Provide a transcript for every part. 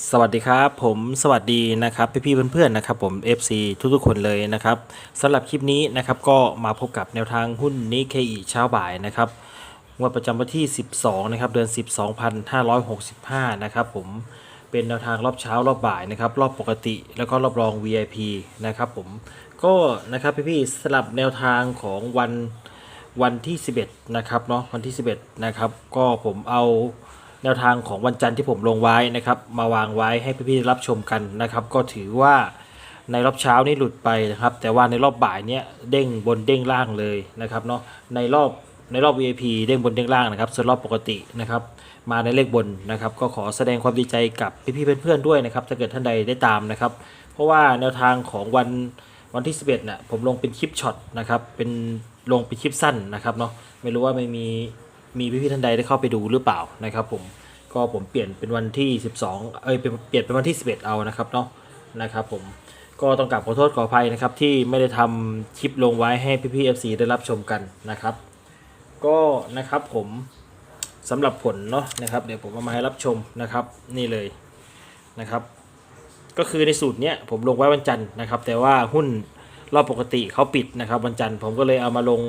สวัสดีครับ ผมสวัสดีนะครับพี่ๆเพื่อนๆนะครับผม FC ทุกๆคนเลยนะครับสำหรับคลิปนี้นะครับก็มาพบกับแนวทางหุ้นนิเคอีเช้าบ่ายนะครับงวดประจำวันที่ 12นะครับเดือน 12,565นะครับผมเป็นแนวทางรอบเช้ารอบบ่ายนะครับรอบปกติแล้วก็รอบรอง VIP นะครับผมก็นะครับพี่ๆสลับแนวทางของวันวันที่ 11นะครับเนาะวันที่ 11นะครับก็ผมเอา แนวทางของวันจันทร์ที่ผมลงไว้นะครับ มาวางไว้ให้พี่ๆรับชมกันนะครับ ก็ถือว่าในรอบเช้านี่หลุดไปนะครับ แต่ว่าในรอบบ่ายเนี่ยเด้งบนเด้งล่างเลยนะครับเนาะในรอบในรอบ VIP เด้งบนเด้งล่างนะครับส่วนรอบปกตินะครับมาในเลขบนนะครับ ก็ขอแสดงความดีใจกับพี่ๆเพื่อนๆด้วยนะครับถ้าเกิดท่านใดได้ตามนะครับ เพราะว่าแนวทางของวันวันที่ 11เนี่ยผมลงเป็นคลิปช็อตนะครับเป็นลงเป็นคลิปสั้นนะครับเนาะไม่รู้ว่าไม่มีมีพี่ๆท่านใดได้เข้าไปดูหรือเปล่านะครับผม ก็ผมเปลี่ยนเป็นวันที่ 12 เอ้ยเป็นเปลี่ยนเป็นวันที่ 11 เอานะครับเนาะนะครับผมก็ต้องกราบขอโทษขออภัยนะครับที่ไม่ได้ทำคลิปลงไว้ให้พี่ๆ FC ได้รับชมกันนะครับ ก็นะครับผมสำหรับผลเนาะนะครับเดี๋ยวผมเอามาให้รับชมนะครับนี่เลยนะครับก็คือในสูตรเนี้ยผมลงไว้วันจันทร์นะครับ แต่ว่าหุ้นรอบปกติเขาปิดนะครับ วันจันทร์ผมก็เลยเอามาลง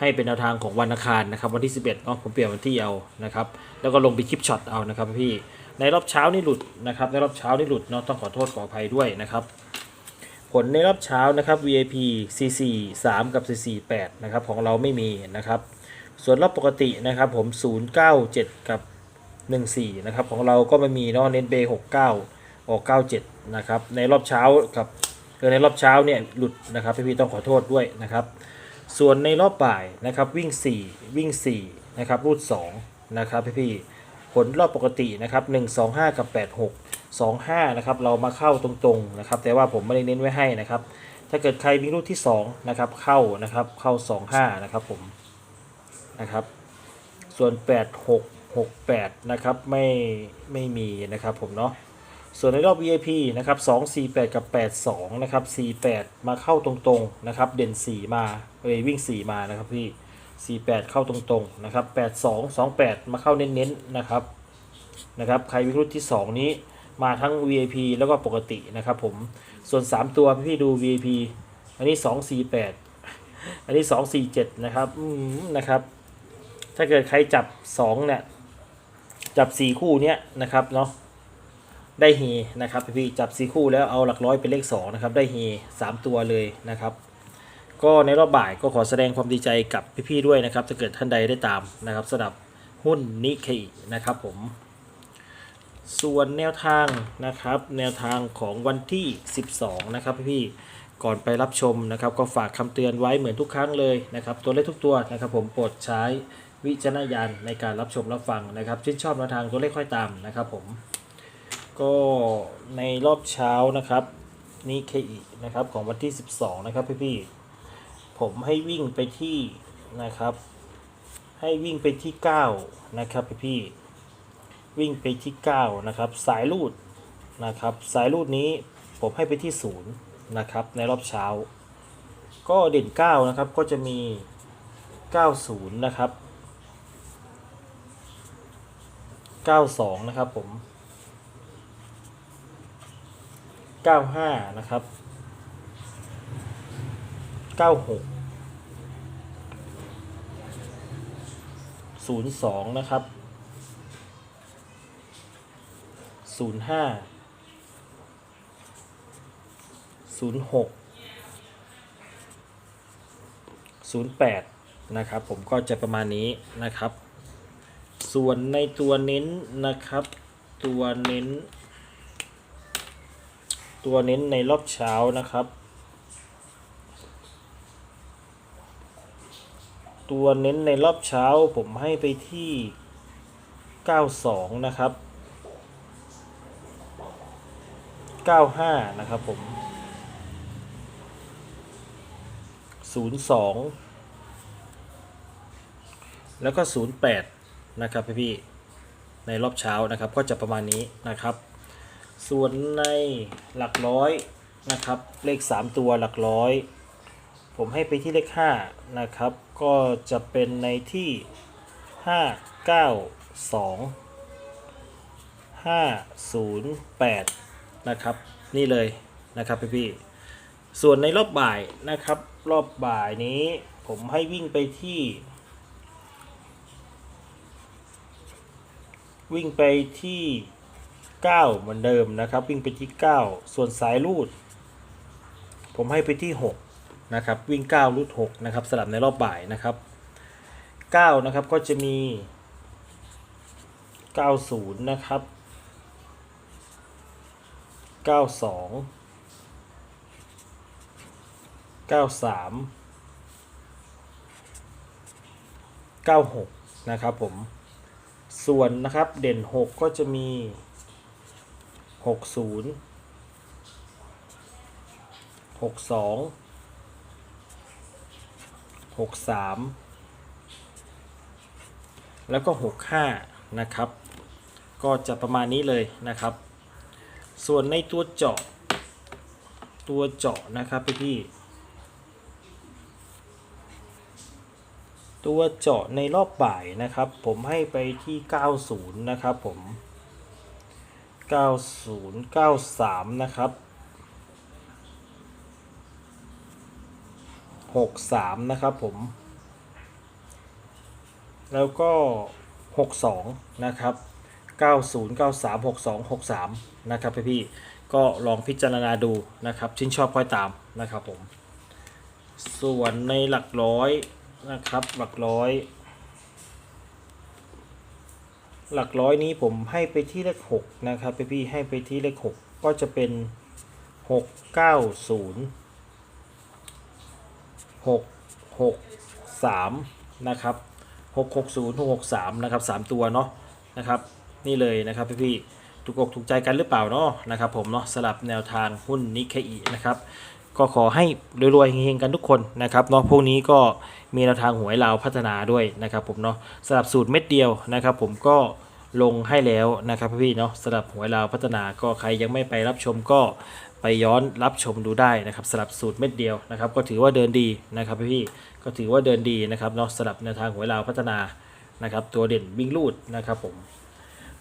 ให้เป็นแนวทางของวันอังคารนะครับวันที่ 11เนาะผมเปลี่ยนวันที่เอานะครับแล้วก็ลงไปคลิปช็อตเอานะครับพี่ในรอบเช้านี่หลุดนะครับในรอบเช้านี่หลุดเนาะต้องขอโทษขออภัยด้วยนะครับผลในรอบเช้านะครับ VIP CC 3 กับ CC 8นะครับของเราไม่มีนะครับส่วนรอบปกตินะครับผม 097 กับ 14นะครับของเราก็ไม่มีเนาะเน้นเบ69ออก97นะครับในรอบเช้ากับเออในรอบเช้าเนี่ยหลุดนะครับพี่ๆต้องขอโทษด้วยนะครับ ส่วนในรอบบ่ายนะครับวิ่ง 4 วิ่ง4นะครับรูด2นะครับพี่ๆผลรอบปกตินะครับ1 2 5 กับ 86 25นะครับเรามาเข้าตรงๆนะครับแต่ว่าผมไม่ได้เน้นไว้ให้นะครับถ้าเกิดใครวิ่งรูดที่2นะครับเข้านะครับเข้า 25นะครับผมนะครับส่วน 8 6 6 8นะครับไม่ไม่มีนะครับผมเนาะ ส่วนในรอบ VIP นะครับ2 4 8 กับ 8 2 นะครับ 48 มาเข้าตรงๆ นะครับ เด่น 4 มาเอยวิ่ง 4 มานะครับพี่ 48 เข้าตรงๆ นะครับ 82 28 มาเข้าเน้นๆ นะครับ นะครับ ใครวิรุ่นที่ 2 นี้มาทั้ง VIP แล้วก็ปกตินะครับผม ส่วน 3 ตัวพี่ดู VIP อันนี้ 248 อันนี้ 247 นะครับ อืม นะครับ ถ้าเกิดใครจับ 2 เนี่ย จับ 4 คู่เนี้ยนะครับเนาะ ได้เฮนะครับพี่ๆจับสีคู่แล้วเอาหลักร้อยเป็นเลข2นะครับได้เฮสามตัวเลยนะครับ ก็ในรอบบ่ายก็ขอแสดงความดีใจกับพี่ๆด้วยนะครับถ้าเกิดท่านใดได้ตามนะครับสำหรับหุ้นนิเคอินะครับผม ส่วนแนวทางนะครับ แนวทางของวันที่ 12 นะครับพี่ๆก่อนไปรับชมนะครับ ก็ฝากคำเตือนไว้เหมือนทุกครั้งเลยนะครับ ตัวเลขทุกตัวนะครับ ผมโปรดใช้วิจารณญาณในการรับชมรับฟังนะครับชื่นชอบแนวทางตัวเลขค่อยตามนะครับผม ก็ในรอบเช้านะครับนี่เคอีนะครับของวันที่ 12 นะครับพี่ๆผมให้วิ่งไปที่นะครับ ให้วิ่งไปที่ 9 นะครับพี่ๆวิ่งไปที่ 9 นะครับ สายลูดนะครับ สายลูดนี้ผมให้ไปที่ 0 นะครับ ในรอบเช้า ก็เด่น 9 นะครับ ก็จะมี 90 นะครับ 92 นะครับผม 95 นะครับ 96 02 นะครับ 05 06 08 นะครับ ผมก็จะประมาณนี้นะครับ ส่วนในตัวเน้นนะครับ ตัวเน้น ตัวเน้นในรอบเช้านะครับ ตัวเน้นในรอบเช้าผมให้ไปที่ 92 นะครับ 95 นะครับผม 02 แล้วก็ 08 นะครับพี่ๆในรอบเช้านะครับก็จะประมาณนี้นะครับ ส่วนในหลักร้อยนะครับ เลข 3 ตัวหลักร้อย ผมให้ไปที่เลข5นะครับ ก็จะเป็นในที่ 5 9 2ห้าศูนย์แปดนะครับ นี่เลยนะครับพี่พี่ๆส่วนในรอบบ่ายนะครับ รอบบ่ายนี้ผมให้วิ่งไปที่ วิ่งไปที่ 9 เหมือนเดิมนะครับ วิ่งไปที่ 9 ส่วนสายรูด ผมให้ไปที่ 6 นะครับ วิ่ง 9 รูด 6 นะครับ สลับในรอบบ่ายนะครับ 9 นะครับก็จะมี 90 นะครับ 92 93 96 นะครับผม ส่วนนะครับเด่น 6 ก็จะมี 60 62 63แล้วก็65นะครับ ก็จะประมาณนี้เลยนะครับ ส่วนในตัวเจาะ ตัวเจาะนะครับพี่พี่ตัวเจาะในรอบบ่ายนะครับ ผมให้ไปที่ 90 นะครับผม 90 93 นะครับ 63 นะครับผม แล้วก็ 62 นะครับ 90 93 62 63 นะครับพี่พี่ๆก็ลองพิจารณาดูนะครับ ชื่นชอบค่อยตามนะครับผม ส่วนในหลักร้อยนะครับ หลักร้อย หลักร้อยนี้ผมให้ไปที่เลข6นะครับพี่พี่ให้ไปที่เลข 6 ก็จะเป็น 690 663นะครับ660 663นะครับ3ตัวเนาะนะครับนี่เลยนะครับพี่พี่ถูกอกถูกใจกันหรือเปล่าเนาะนะครับผมเนาะสลับแนวทางหุ้นนิเคอีนะครับ ก็ขอให้รวยๆเฮงๆกันทุกคนนะครับเนาะพวกนี้ก็มีแนวทางหวยลาวพัฒนาด้วยนะครับผมเนาะสลับสูตรเม็ดเดียวนะครับ ผมก็ลงให้แล้วนะครับพี่เนาะสลับหวยลาวพัฒนาก็ใครยังไม่ไปรับชมก็ไปย้อนรับชมดูได้นะครับสลับสูตรเม็ดเดียวนะครับ ก็ถือว่าเดินดีนะครับพี่ก็ถือว่าเดินดีนะครับเนาะสลับแนวทางหวยลาวพัฒนานะครับ ตัวเด่นวิ่งลูดนะครับผม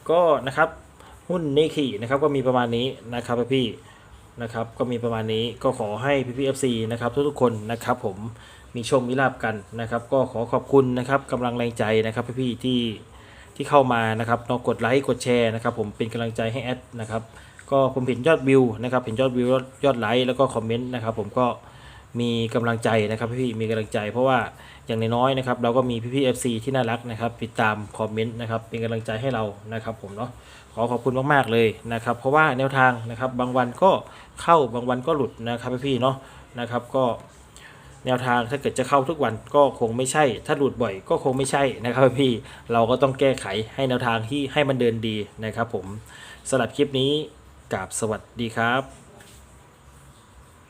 ก็นะครับหุ้นนิคีนะครับก็มีประมาณนี้นะครับพี่ นะครับ ก็มีประมาณนี้ก็ขอให้พี่พีเอฟซีนะครับทุกๆคนนะครับผมมีโชคมีลาบกันนะครับ ก็ขอขอบคุณนะครับกำลังแรงใจนะครับพี่ๆที่ที่เข้ามานะครับนากดไลค์กดแชร์นะครับ ผมเป็นกำลังใจให้แอดนะครับ ก็ผมเห็นยอดวิวนะครับเห็นยอดวิวยอดไลค์แล้วก็คอมเมนต์นะครับ ผมก็มีกำลังใจนะครับพี่ๆมีกำลังใจ เพราะว่าอย่างน้อยๆนะครับ เราก็มีพี่ๆเอฟซีที่น่ารักนะครับติดตามคอมเมนต์นะครับ เป็นกำลังใจให้เรานะครับ ผมเนาะขอขอบคุณมากๆเลยนะครับ เพราะว่าแนวทางนะครับ บางวันก็ เข้าบางวันก็หลุดนะครับพี่เนาะนะครับก็แนวทางถ้าเกิดจะเข้าทุกวันก็คงไม่ใช่ ถ้าหลุดบ่อยก็คงไม่ใช่นะครับพี่เราก็ต้องแก้ไขให้แนวทางที่ให้มันเดินดีนะครับผมสำหรับคลิปนี้กราบสวัสดีครับ